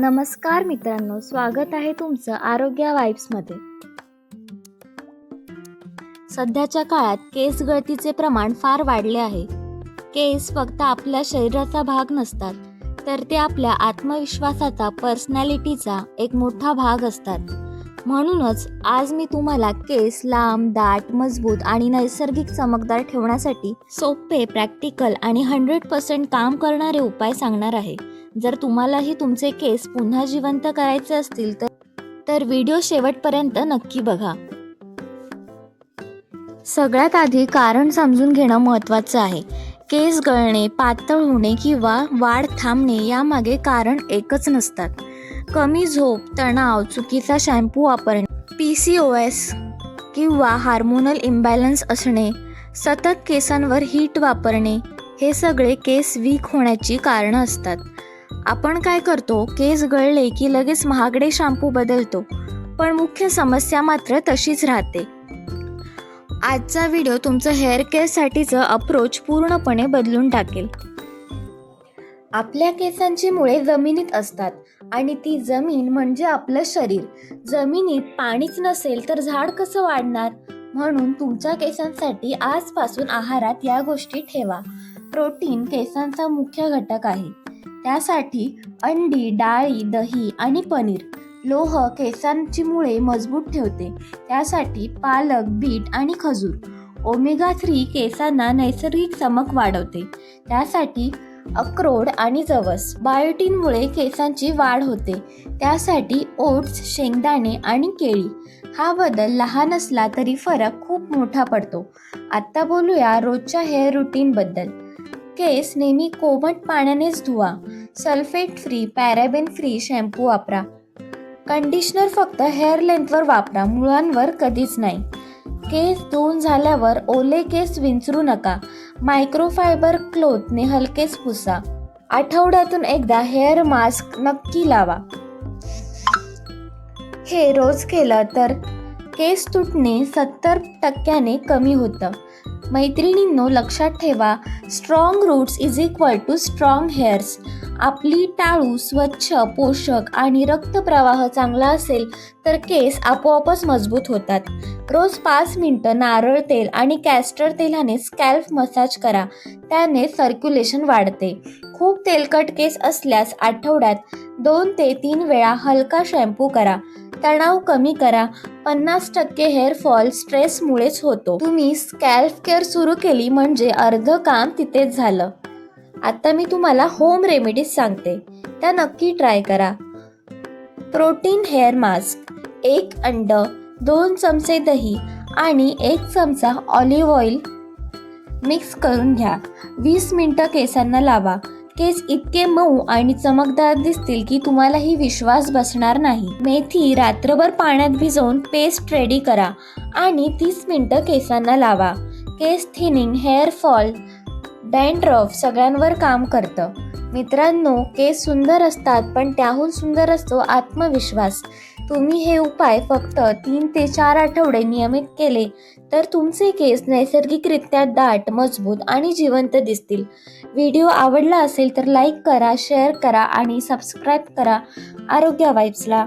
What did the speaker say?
नमस्कार मित्रांनो स्वागत आहे तुमचं आरोग्य वाईब्समध्ये सध्याच्या काळात केस गळतीचे प्रमाण फार वाढले आहे. केस फक्त आपल्या शरीराचा भाग नसतात तर ते आपल्या आत्मविश्वासाचा पर्सनॅलिटीचा एक मोठा भाग असतात. म्हणूनच आज मी तुम्हाला केस लांब दाट मजबूत आणि नैसर्गिक चमकदार ठेवण्यासाठी सोपे प्रॅक्टिकल आणि हंड्रेड पर्सेंट काम करणारे उपाय सांगणार आहे. जर तुम्हालाही तुमचे केस पुन्हा जिवंत करायचे असतील तर तर व्हिडिओ शेवटपर्यंत नक्की बघा. सगळ्यात आधी कारण समजून घेणं महत्त्वाचं आहे. केस गळणे पातळ होणे किंवा वाढ थांबणे यामागे कारण एकच नसतात. कमी झोप तणाव चुकीचा शॅम्पू वापरणे पी सी ओ एस किंवा हार्मोनल इम्बॅलन्स असणे सतत केसांवर हीट वापरणे हे सगळे केस वीक होण्याची कारणं असतात. आपण काय करतो केस गळले की लगेच महागडे शॅम्पू बदलतो पण मुख्य समस्या मात्र तशीच राहते. आजचा व्हिडिओ तुमचं हेअर केअरसाठीचं अप्रोच पूर्णपणे बदलून टाकेल. आपल्या केसांची मुळे जमिनीत असतात आणि ती जमीन म्हणजे आपलं शरीर. जमिनीत पाणीच नसेल तर झाड कसं वाढणार? म्हणून तुमच्या केसांसाठी आजपासून आहारात या गोष्टी ठेवा. प्रोटीन केसांचा मुख्य घटक आहे. त्यासाठी अंडी डाळी दही आणि पनीर. लोह केसांची मुळे मजबूत ठेवते. त्यासाठी पालक बीट आणि खजूर. ओमेगा थ्री केसांना नैसर्गिक चमक वाढवते. त्यासाठी अक्रोड आणि जवस. बायोटीनमुळे केसांची वाढ होते. त्यासाठी ओट्स शेंगदाणे आणि केळी. हा बदल लहान असला तरी फरक खूप मोठा पडतो. आत्ता बोलूया रोजच्या हेअर रुटीनबद्दल केस नेहमी कोमट पाण्यानेच धुवा. Sulphate free paraben free shampoo वापरा. कंडिशनर फक्त हेअर लेंथवर वापरा मुळांवर कधीच नाही. केस धुवून झाल्यावर ओले केस विंचरू नका. मायक्रोफायबर क्लोथने हलकेच पुसा. आठवड्यातून एकदा हेअर मास्क नक्की लावा. हे रोज केलं तर केस तुटणे सत्तर टक्क्याने कमी होतं. मैत्रिणींनो लक्षात ठेवा strong roots is equal to strong hairs आपली टाळू स्वच्छ पोषक आणि रक्तप्रवाह चांगला असेल तर केस आपोआपच मजबूत होतात. रोज पाच मिनटं नारळ तेल आणि कॅस्टर तेलाने स्कॅल्फ मसाज करा. त्याने सर्क्युलेशन वाढते. खूप तेलकट केस असल्यास आठवड्यात दोन ते तीन वेळा हलका शॅम्पू करा. तणाव कमी करा. पन्नास टक्के हेअर फॉल स्ट्रेसमुळेच होतो. तुम्ही स्कॅल्फ केअर सुरू केली म्हणजे अर्ध काम तिथेच झालं. आता मी तुम्हाला होम रेमेडीज सांगते. त्या नक्की ट्राय करा. प्रोटीन हेअर मास्क एक अंड दोन चमचे दही आणि एक चमचा ऑलिव्ह ऑइल मिक्स करून घ्या. वीस मिनटं केसांना लावा. केस इतके मऊ आणि चमकदार दिसतील की तुम्हालाही विश्वास बसणार नाही. मेथी रात्रभर पाण्यात भिजवून पेस्ट रेडी करा आणि तीस मिनटं केसांना लावा. केस थिनिंग हेअर फॉल डँड्रफ सगळ्यांवर काम करतं. मित्रांनो केस सुंदर असतात पण त्याहून सुंदर असतो आत्मविश्वास. तुम्ही हे उपाय फक्त तीन ते चार आठवडे नियमित केले तर तुमचे केस नैसर्गिकरित्या दाट मजबूत आणि जिवंत दिसतील. व्हिडिओ आवडला असेल तर लाईक करा शेअर करा आणि सबस्क्राईब करा आरोग्य वाईब्सला